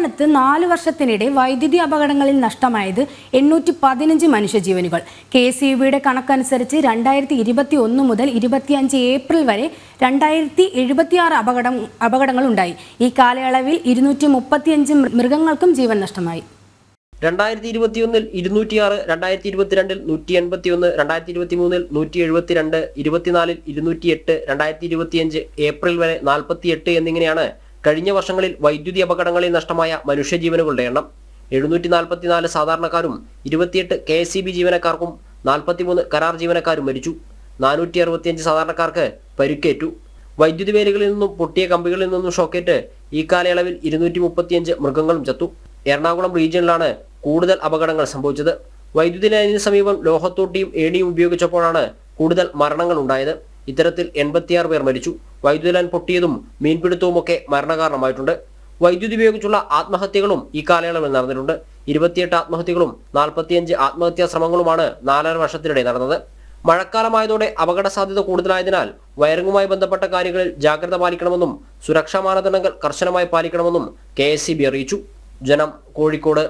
സംസ്ഥാനത്ത് നാല് വർഷത്തിനിടെ വൈദ്യുതി അപകടങ്ങളിൽ നഷ്ടമായത് എണ്ണൂറ്റി പതിനഞ്ച് മനുഷ്യജീവനുകൾ. കെ എസ് യു ബിയുടെ കണക്കനുസരിച്ച് രണ്ടായിരത്തി ഇരുപത്തി ഒന്ന് മുതൽ ഇരുപത്തിയഞ്ച് ഏപ്രിൽ വരെ രണ്ടായിരത്തി എഴുപത്തിയാറ് അപകടം അപകടങ്ങൾ ഉണ്ടായി ഈ കാലയളവിൽ ഇരുന്നൂറ്റി മുപ്പത്തിയഞ്ച് മൃഗങ്ങൾക്കും ജീവൻ നഷ്ടമായി. രണ്ടായിരത്തി ഇരുപത്തിയൊന്നിൽ ഇരുന്നൂറ്റിയാറ് രണ്ടായിരത്തി ഇരുപത്തിരണ്ടിൽ നൂറ്റി എൺപത്തി ഒന്ന് രണ്ടായിരത്തി ഇരുപത്തി മൂന്നിൽ നൂറ്റി എഴുപത്തിരണ്ട് ഇരുപത്തിനാലിൽ ഇരുന്നൂറ്റി എട്ട് രണ്ടായിരത്തി ഇരുപത്തിയഞ്ച് ഏപ്രിൽ വരെ നാൽപ്പത്തി എട്ട് എന്നിങ്ങനെയാണ് കഴിഞ്ഞ വർഷങ്ങളിൽ വൈദ്യുതി അപകടങ്ങളിൽ നഷ്ടമായ മനുഷ്യജീവനുകളുടെ എണ്ണം. എഴുന്നൂറ്റി നാൽപ്പത്തിനാല് സാധാരണക്കാരും ഇരുപത്തിയെട്ട് കെ എസ് സി ബി ജീവനക്കാർക്കും നാൽപ്പത്തിമൂന്ന് കരാർ ജീവനക്കാരും മരിച്ചു. നാനൂറ്റി അറുപത്തിയഞ്ച് സാധാരണക്കാർക്ക് പരിക്കേറ്റു. വൈദ്യുതി വേലികളിൽ നിന്നും പൊട്ടിയ കമ്പികളിൽ നിന്നും ഷോക്കേറ്റ് ഈ കാലയളവിൽ ഇരുന്നൂറ്റി മുപ്പത്തിയഞ്ച് മൃഗങ്ങളും ചത്തു. എറണാകുളം റീജിയനിലാണ് കൂടുതൽ അപകടങ്ങൾ സംഭവിച്ചത്. വൈദ്യുതി ലൈനിന് സമീപം ലോഹത്തോട്ടിയും ഏണിയും ഉപയോഗിച്ചപ്പോഴാണ് കൂടുതൽ മരണങ്ങൾ ഉണ്ടായത് ഇത്തരത്തിൽ എൺപത്തിയാറ് പേർ മരിച്ചു. വൈദ്യുതി ലൈൻ പൊട്ടിയതും മീൻപിടുത്തവുമൊക്കെ മരണകാരണമായിട്ടുണ്ട്. വൈദ്യുതി ഉപയോഗിച്ചുള്ള ആത്മഹത്യകളും ഈ കാലയളവിൽ നടന്നിട്ടുണ്ട്. ഇരുപത്തിയെട്ട് ആത്മഹത്യകളും നാൽപ്പത്തിയഞ്ച് ആത്മഹത്യാ ശ്രമങ്ങളുമാണ് നാലര വർഷത്തിനിടെ നടന്നത്. മഴക്കാലമായതോടെ അപകട സാധ്യത കൂടുതലായതിനാൽ വയറിങ്ങുമായി ബന്ധപ്പെട്ട കാര്യങ്ങളിൽ ജാഗ്രത പാലിക്കണമെന്നും സുരക്ഷാ മാനദണ്ഡങ്ങൾ കർശനമായി പാലിക്കണമെന്നും കെ അറിയിച്ചു. ജനം കോഴിക്കോട്.